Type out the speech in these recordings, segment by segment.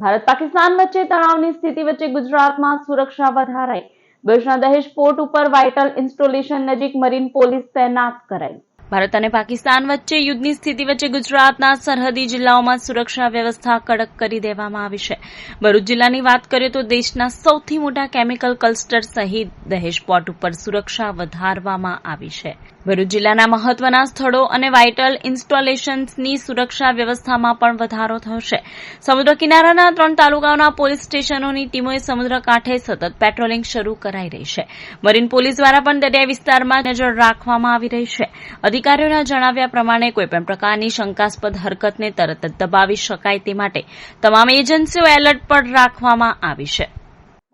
ભારત પાકિસ્તાન વચ્ચે તણાવની સ્થિતિ વચ્ચે ગુજરાતમાં સુરક્ષા વધારાઈ. ભુજના દહેજ પોર્ટ ઉપર વાઇટલ ઇન્સ્ટોલેશન નજીક મરીન પોલીસ તૈનાત કરાઈ. ભારત અને પાકિસ્તાન વચ્ચે યુદ્ધની સ્થિતિ વચ્ચે ગુજરાતના સરહદી જિલ્લાઓમાં સુરક્ષા વ્યવસ્થા કડક કરી દેવામાં આવી છે. ભરૂચ જિલ્લાની વાત કરીએ તો દેશના સૌથી મોટા કેમિકલ ક્લસ્ટર સહિત દહેજ પોર્ટ ઉપર સુરક્ષા વધારવામાં આવી છે. ભરૂચ જિલ્લાના મહત્વના સ્થળો અને વાઇટલ ઇન્સ્ટોલેશન્સની સુરક્ષા વ્યવસ્થામાં પણ વધારો થશે. સમુદ્ર કિનારાના ત્રણ તાલુકાઓના પોલીસ સ્ટેશનોની ટીમોએ સમુદ્ર કાંઠે સતત પેટ્રોલિંગ શરૂ કરાઈ રહી છે. મરીન પોલીસ દ્વારા પણ દરિયાઈ વિસ્તારમાં નજર રાખવામાં આવી રહી છે. અધિકારીઓના જણાવ્યા પ્રમાણે કોઈપણ પ્રકારની શંકાસ્પદ હરકતને તરત જ દબાવી શકાય તે માટે તમામ એજન્સીઓ એલર્ટ પર રાખવામાં આવી છે.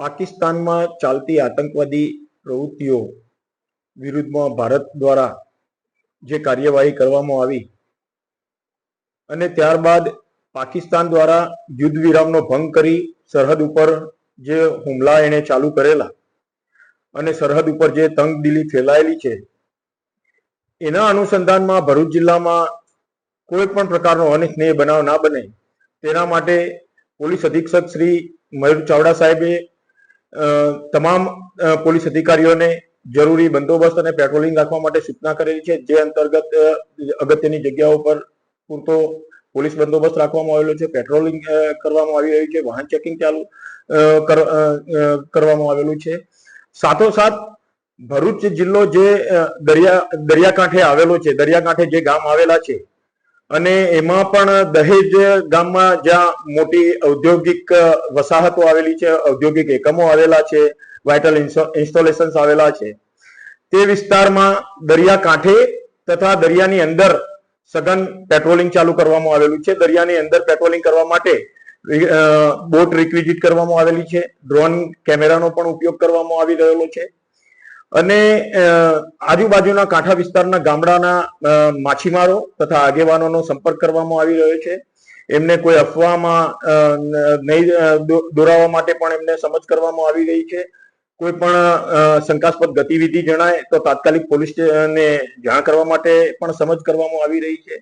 પાકિસ્તાનમાં ચાલતી આતંકવાદી પ્રવૃત્તિઓ વિરુદ્ધમાં ભારત દ્વારા જે કાર્યવાહી કરવામાં આવી અને ત્યારબાદ પાકિસ્તાન દ્વારા યુદ્ધ વિરામનો ભંગ કરી સરહદ ઉપર જે હુમલા એણે ચાલુ કરેલા અને સરહદ ઉપર જે તંગદિલી ફેલાયેલી છે, એના અનુસંધાનમાં ભરૂચ જિલ્લામાં કોઈ પણ પ્રકારનો અનિચ્છનીય બનાવ ના બને તેના માટે પોલીસ અધિક્ષક શ્રી મયુર ચાવડા સાહેબે તમામ પોલીસ અધિકારીઓને જરૂરી બંદોબસ્ત અને પેટ્રોલિંગ રાખવા માટે સૂચના કરેલી છે, જે અંતર્ગત અગત્યની જગ્યાઓ પર પૂરતો પોલીસ બંદોબસ્ત રાખવામાં આવેલો છે પેટ્રોલિંગ કરવામાં આવી રહ્યું છે, વાહન ચેકિંગ ચાલુ કરવામાં આવેલું છે. સાથોસાથ, ભરૂચ જિલ્લો જે દરિયા, દરિયાકાંઠે આવેલો છે, દરિયાકાંઠે જે ગામ આવેલા છે, અને એમાં પણ દહેજ ગામમાં જ્યાં મોટી ઔદ્યોગિક વસાહતો આવેલી છે, ઔદ્યોગિક એકમો આવેલા છે વાઇટલ ઇન્સ્ટોલેશન્સ આવેલા છે. તે વિસ્તારમાં દરિયા કાંઠે તથા દરિયાની અંદર સઘન પેટ્રોલિંગ ચાલુ કરવામાં આવેલું છે. દરિયાની અંદર પેટ્રોલિંગ કરવા માટે બોટ રિક્વિઝિટ કરવામાં આવેલી છે. ડ્રોન કેમેરાનો પણ ઉપયોગ કરવામાં આવી રહેલો છે. અને આજુબાજુના કાંઠા વિસ્તારના ગામડાના માછીમારો તથા આગેવાનોનો સંપર્ક કરવામાં આવી રહ્યો છે. એમને કોઈ અફવામાં નહીં દોરાવા માટે પણ એમને સમજ કરવામાં આવી રહી છે. કોઈ પણ શંકાસ્પદ ગતિવિધિ જણાય તો તાત્કાલિક પોલીસ ને જાણ કરવા માટે પણ સમજ કરવામાં આવી રહી છે.